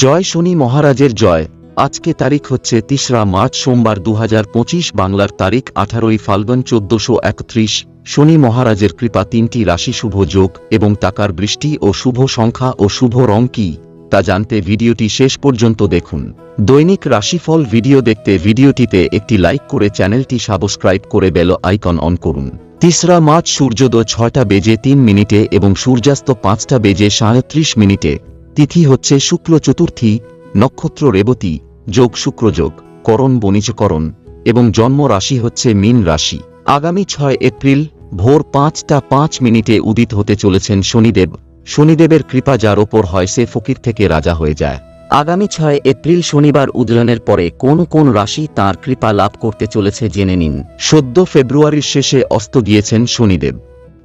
জয় শনি মহারাজের জয়। আজকে তারিখ হচ্ছে তিসরা মার্চ সোমবার দু হাজার পঁচিশ বাংলার তারিখ আঠারোই ফাল্গুন চোদ্দশো একত্রিশ। শনি মহারাজের কৃপা তিনটি রাশি শুভ যোগ এবং টাকার বৃষ্টি ও শুভ সংখ্যা ও শুভ রং কি, তা জানতে ভিডিওটি শেষ পর্যন্ত দেখুন। দৈনিক রাশিফল ভিডিও দেখতে ভিডিওটিতে একটি লাইক করে চ্যানেলটি সাবস্ক্রাইব করে বেল আইকন অন করুন। তিসরা মার্চ সূর্যোদয় ছয়টা বেজে তিন মিনিটে এবং সূর্যাস্ত পাঁচটা বেজে সাঁত্রিশ মিনিটে। তিথি হচ্ছে শুক্ল চতুর্থী, নক্ষত্র রেবতী, যোগ শুক্রযোগ করণ বণিজকরণ এবং জন্ম রাশি হচ্ছে মীন রাশি। আগামী ছয় এপ্রিল, ভোর পাঁচটা পাঁচ মিনিটে উদিত হতে চলেছেন শনিদেব। শনিদেবের কৃপা যার ওপর হয় সে ফকির থেকে রাজা হয়ে যায়। আগামী ছয় এপ্রিল শনিবার উদয়নের পরে কোন কোন রাশি তার কৃপা লাভ করতে চলেছে জেনে নিন। সদ্য ফেব্রুয়ারির শেষে অস্ত গিয়েছেন শনিদেব।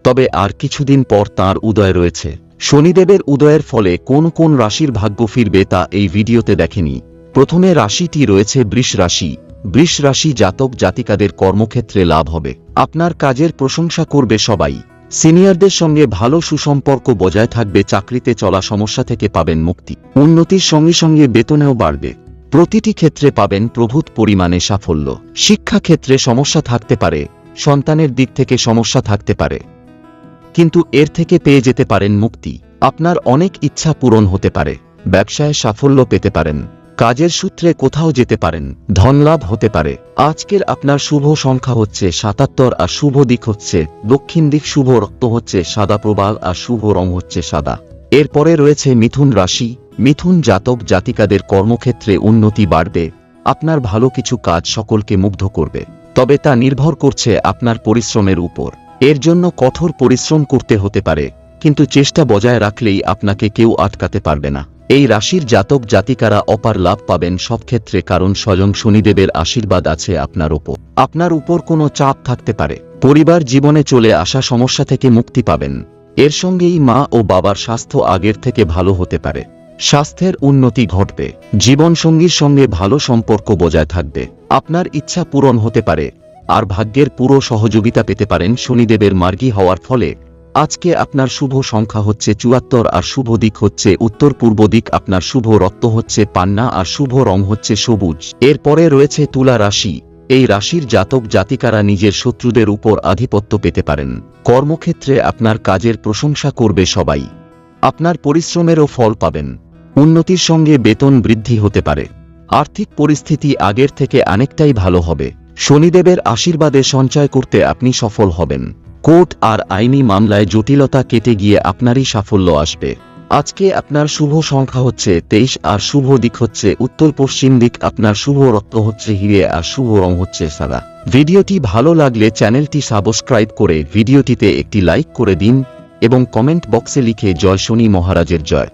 তবে আর কিছুদিন পর তার উদয় রয়েছে। শনিদেবের উদয়ের ফলে কোন কোন রাশির ভাগ্য ফিরবে তা এই ভিডিওতে দেখেনি। প্রথমে রাশিটি রয়েছে বৃষ রাশি। বৃষ রাশি জাতক জাতিকাদের কর্মক্ষেত্রে লাভ হবে। আপনার কাজের প্রশংসা করবে সবাই। সিনিয়রদের সঙ্গে ভালো সুসম্পর্ক বজায় থাকবে, চাকরিতে চলা সমস্যা থেকে পাবেন মুক্তি। উন্নতির সঙ্গে সঙ্গে বেতনেও বাড়বে। প্রতিটি ক্ষেত্রে পাবেন প্রভূত পরিমাণে সাফল্য। শিক্ষা ক্ষেত্রে সমস্যা থাকতে পারে। সন্তানের দিক থেকে সমস্যা থাকতে পারে। কিন্তু এর থেকে পেয়ে যেতে পারেন মুক্তি। আপনার অনেক ইচ্ছা পূরণ হতে পারে, ব্যবসায় সাফল্য পেতে পারেন, কাজের সূত্রে কোথাও যেতে পারেন, ধনলাভ হতে পারে। আজকের আপনার শুভ সংখ্যা হচ্ছে সাতাত্তর আর শুভ দিক হচ্ছে দক্ষিণ দিক, শুভ রক্ত হচ্ছে সাদা, প্রবাল আর শুভ রং হচ্ছে সাদা। এরপরে রয়েছে মিথুন রাশি। মিথুন জাতক জাতিকাদের কর্মক্ষেত্রে উন্নতি বাড়বে, আপনার ভালো কিছু কাজ সকলকে মুগ্ধ করবে, তবে তা নির্ভর করছে আপনার পরিশ্রমের উপর। এর জন্য কঠোর পরিশ্রম করতে হতে পারে, কিন্তু চেষ্টা বজায় রাখলেই আপনাকে কেউ আটকাতে পারবে না। এই রাশির জাতক জাতিকারা অপার লাভ পাবেন সব ক্ষেত্রে, কারণ স্বয়ং শনিদেবের আশীর্বাদ আছে আপনার উপর আপনার উপর কোনো চাপ থাকতে পারে। পরিবার জীবনে চলে আসা সমস্যা থেকে মুক্তি পাবেন। এর সঙ্গেই মা ও বাবার স্বাস্থ্য আগের থেকে ভালো হতে পারে। স্বাস্থ্যের উন্নতি ঘটবে। জীবনসঙ্গীর সঙ্গে ভালো সম্পর্ক বজায় থাকবে। আপনার ইচ্ছা পূরণ হতে পারে। আর ভাগ্যের পুরো সহযোগিতা পেতে পারেন শনিদেবের মার্গী হওয়ার ফলে। আজকে আপনার শুভ সংখ্যা হচ্ছে চুয়াত্তর আর শুভ দিক হচ্ছে উত্তর পূর্ব দিক, আপনার শুভ রত্ন হচ্ছে পান্না আর শুভ রং হচ্ছে সবুজ। এরপরে রয়েছে তুলা রাশি। এই রাশির জাতক জাতিকারা নিজের শত্রুদের উপর আধিপত্য পেতে পারেন। কর্মক্ষেত্রে আপনার কাজের প্রশংসা করবে সবাই। আপনার পরিশ্রমেরও ফল পাবেন। উন্নতির সঙ্গে বেতন বৃদ্ধি হতে পারে। আর্থিক পরিস্থিতি আগের থেকে অনেকটাই ভালো হবে। শনিদেবের আশীর্বাদে সঞ্চয় করতে আপনি সফল হবেন। কোর্ট আর আইনি মামলায় জটিলতা কেটে গিয়ে আপনারই সাফল্য আসবে। আজকে আপনার শুভ সংখ্যা হচ্ছে তেইশ, আর শুভ দিক হচ্ছে উত্তর পশ্চিম দিক, আপনার শুভ রক্ত হচ্ছে হিরে, আর শুভ রং হচ্ছে সাদা। ভিডিওটি ভালো লাগলে চ্যানেলটি সাবস্ক্রাইব করে ভিডিওটিতে একটি লাইক করে দিন এবং কমেন্ট বক্সে লিখে জয় শনি মহারাজের জয়।